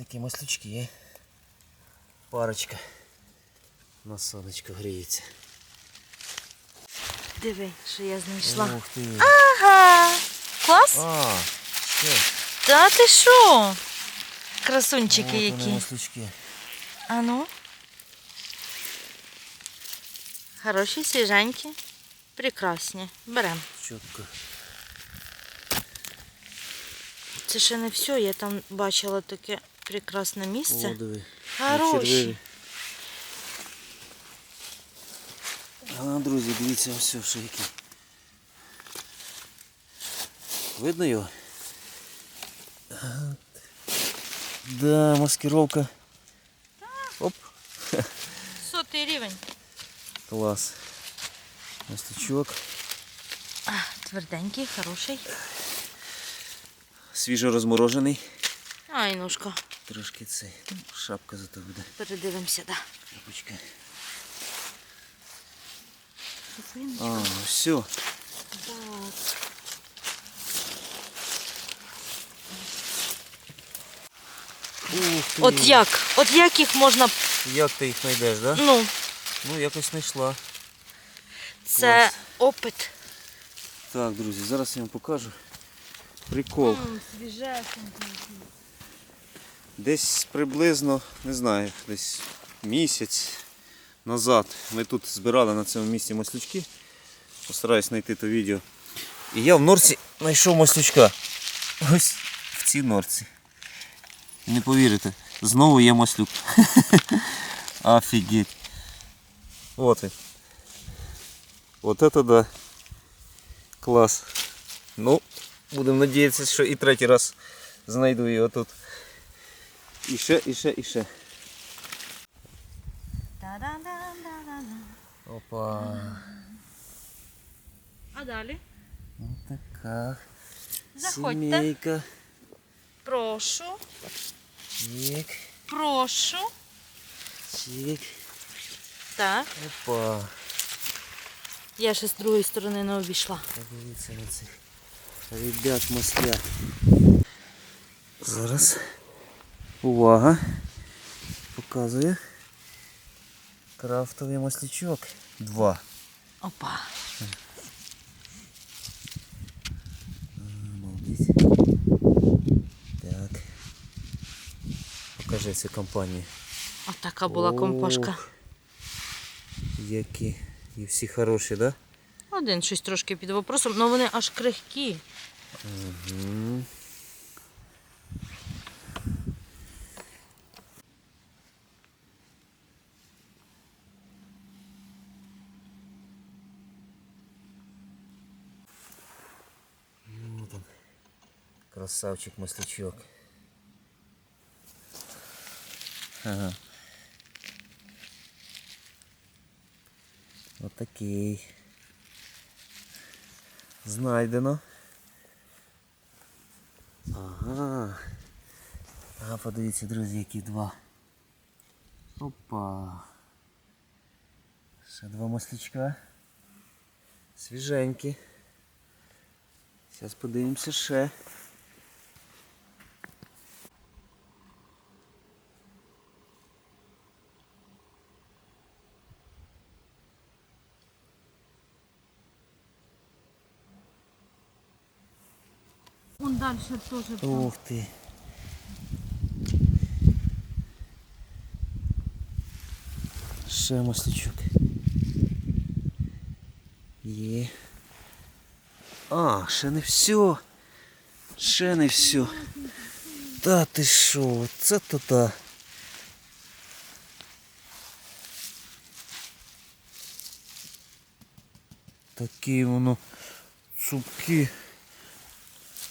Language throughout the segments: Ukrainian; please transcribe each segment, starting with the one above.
Такі маслючки. Парочка. На сонечко гріється. Диви, що я знайшла. Ух ти. Ага. Клас? А, що? Та ти що? Красунчики вони які. маслючки. А ну. Хороші, свіженькі. Прекрасні. Берем. Чітко. Це ще не все, я там бачила таке прекрасне О, місце. диви. Хороші. червиві. А, друзі, дивіться ось що які. Видно його? Ага. Да, маскировка. Оп, Сотий рівень. клас. Маслячок. А, тверденький, хороший. Свіжо розморожений. Ай, ножка. Трошки цей. Шапка зато буде. Передивимося, да. Шапочка. А, все. Ух ти. От як? От як їх можна. Як ти їх знайдеш, да? Ну, Ну, якось знайшла. це Клас. опит. Так, друзі, зараз я вам покажу. Прикол. Десь приблизно, не знаю, десь місяць назад ми тут збирали на цьому місці маслючки. Постараюсь знайти то відео. І я в норці знайшов маслючка. Ось в цій норці. Не повірите, знову є маслюк. Офігеть. От він. От это да. Клас. Ну, будемо надіятися, що і третій раз знайду його тут. І ще, і ще, і ще. Опа. А далі? Ось така Заходьте. сімейка. Прошу. Чик, Прошу. чик. Так. Опа. Я ще з другої сторони не обійшла. Подивіться на цих ребят масля. Зараз. Увага. Показую. Крафтовий маслячок. Два. Опа. Обалдеть. Так. Покажи цю компанію. Отака була компашка. Які. І всі хороші, да? Один щось трошки під вопросом, але вони аж крихкі. Угу. Красавчик маслячок. Ага. Вот такий. Знайдено. Ага. Ага, подивіться, друзі, які два. Опа. Ще два маслячка. Свіженькі. Зараз подивимося ще. Далі теж. Ух ти. Ще маслячок. Є. А, ще не все. Ще все. Та ти що, це то та. Такі воно цупкі.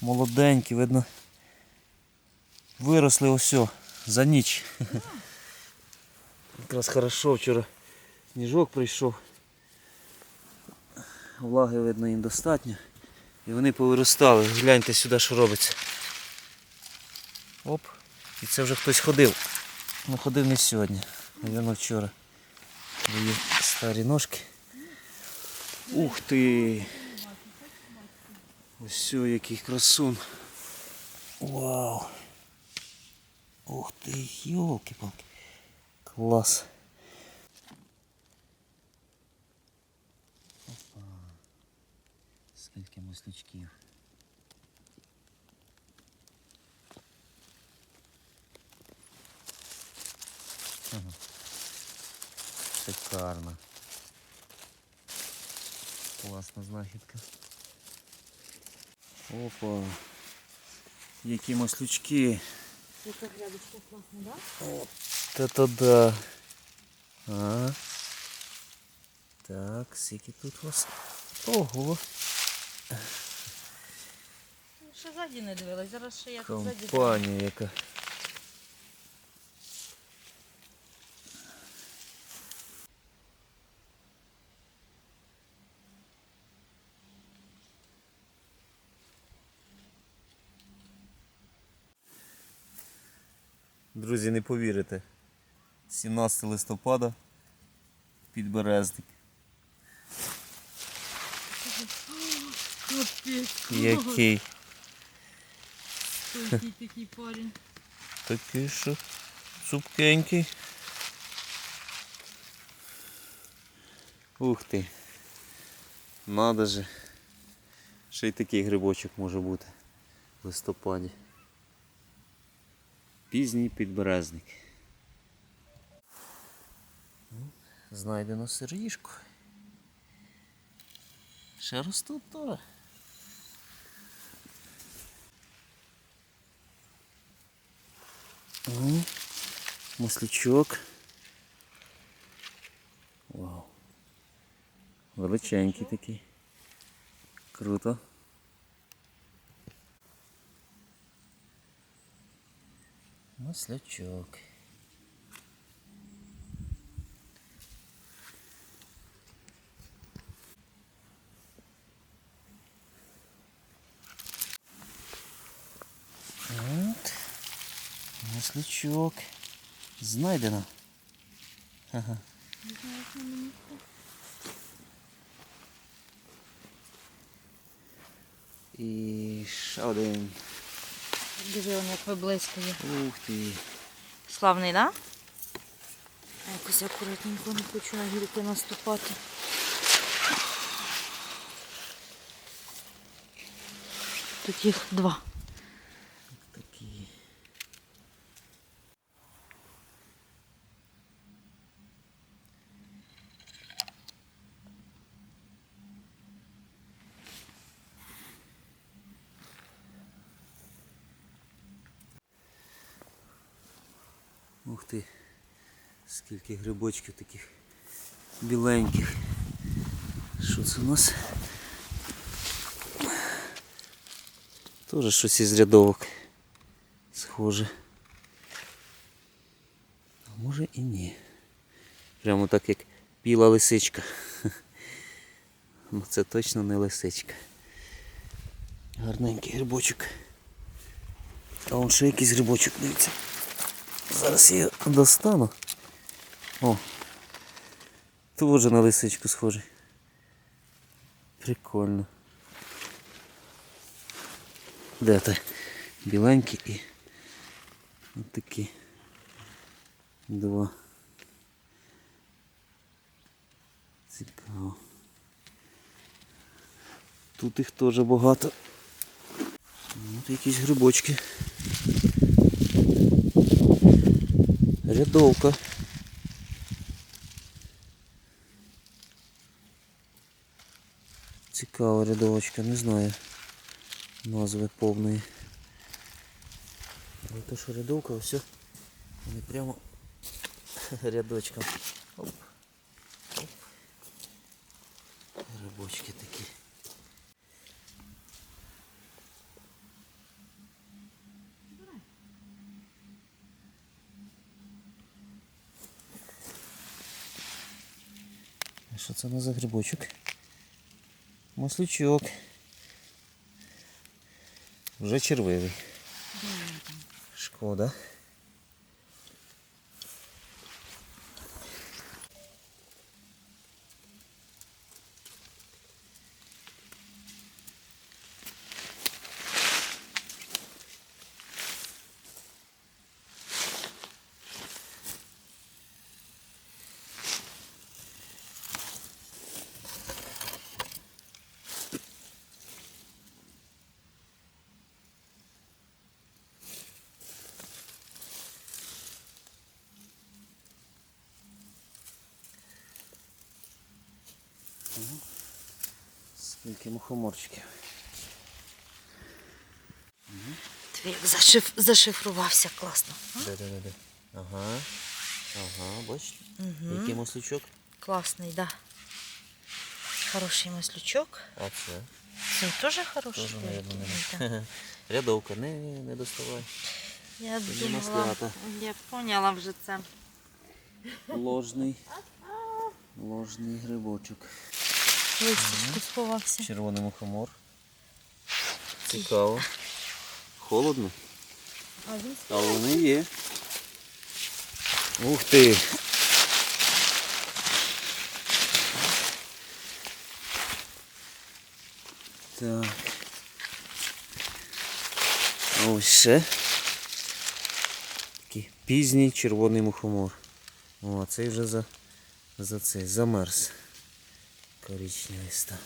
Молоденькі, видно. Виросли ось за ніч. Якраз хорошо вчора сніжок прийшов. Влаги видно їм достатньо. І вони повиростали. Гляньте сюди, що робиться. Оп. І це вже хтось ходив. Ну ходив не сьогодні. Навірно вчора. Бо старі ножки. Ух ти! Ось який красун. Вау! Ух ти, йолки-палки. Клас. Опа. Скільки маслючків. Ага. Шикарно. Класна знахідка. Опа. Які маслючки. Яка грядочка класна, да? От это да. А. Так, скільки тут у вас. Ого. Ще ззаді не дивилась, зараз ще я тут ззаді. Компанія яка. Друзі, не повірите. 17 листопада підберезник. Який? який такий парень. Такий що цупкенький. Ух ти. Надо же. Ще й такий грибочок може бути в листопаді. Пізній підберезник. Ну, Знайдено сироїшку. Ще ростуть теж. Маслячок. Вау. Величенький такий. Круто. Маслячок. От. Маслячок. Знайдено. Ага. І ще один. Диви, він як виблискує. Ух ти. Славний, да? А Якось акуратненько не хочу на гілки наступати. Тут їх два. Такі. Ух ти, скільки грибочків таких біленьких. Що це у нас? Тоже щось із рядовок. Схоже. А може і ні. Прямо так як біла лисичка. Ну це точно не лисичка. Гарненький грибочок. А вон ще якийсь грибочок дивиться. Зараз його достану. О! Теж на лисичку схожий. Прикольно. Де ти? Біленький і от такі два. Цікаво. Тут їх теж багато. От якісь грибочки. Рядовка. Цікава рядовочка, не знаю назви повної. Але то, що рядовка, все. Вони прямо рядочком. Оп. Оп. Грибочки такі. Це у нас за грибочок? Маслючок. Вже червивий. Шкода. Скільки мухоморчиків. Ти як зашиф... зашифрувався класно. Де-де-де. Ага. Ага, бачите? Угу. Який маслючок? Класний, да. Хороший маслючок. А це? Це теж хороший. Тоже, наверное, не. Рядовка, не, не доставай. Я Це думала, маслята. я поняла вже це. Ложний. Ложний грибочок. Листочку сховався. Червоний мухомор. Цікаво. Холодно, А він але вони є. Ух ти! Так. А Ось ще. Такий пізній червоний мухомор. О, а цей вже за, за цей замерз. Коричневий став.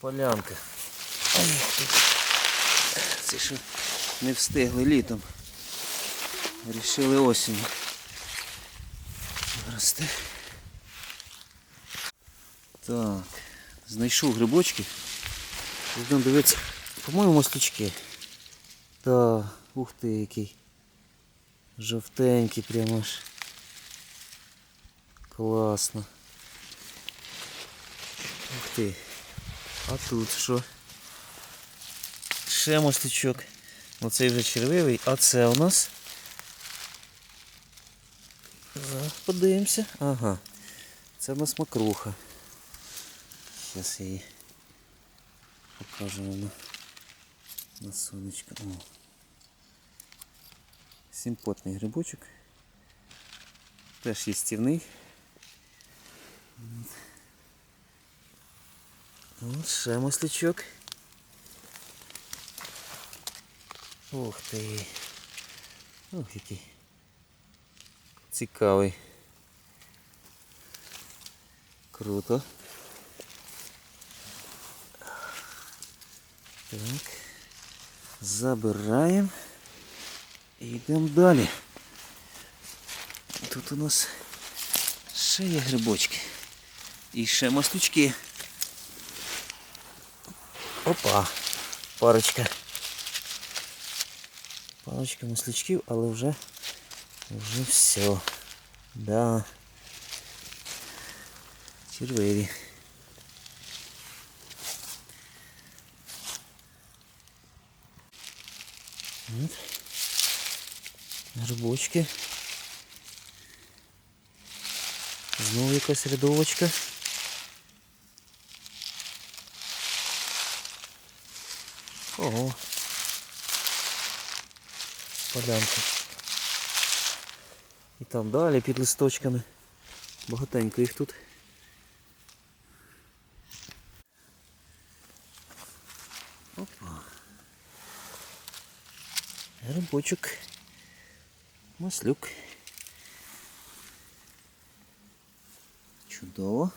Полянка. Це що не встигли літом. Рішили осінню. Рости. Так. Знайшов грибочки. Йдемо дивитися. По-моєму, маслючки. Так, ух ти який. Жовтенький прямо аж. Класно. Ух ти. А тут що? Ще маслячок. Оцей вже червивий, а це у нас. Подивимося. Ага. Це у нас макруха. Зараз її покажу на, на сонечко. О. Симпотний грибочок. Теж їстівний. От ще. Ух ти. Ох, який. Цікавий. Круто. Так. Забираємо. І йдемо далі. Тут у нас ще є грибочки. І ще маслючки. Опа, парочка. Парочка маслячків, але вже, вже все. Да. Червиві. От. Грибочки. Знову якась рядовочка. Ого. Полянка. І там далі під листочками. Багатенько їх тут. Опа. Грибочок. Маслюк. Чудово.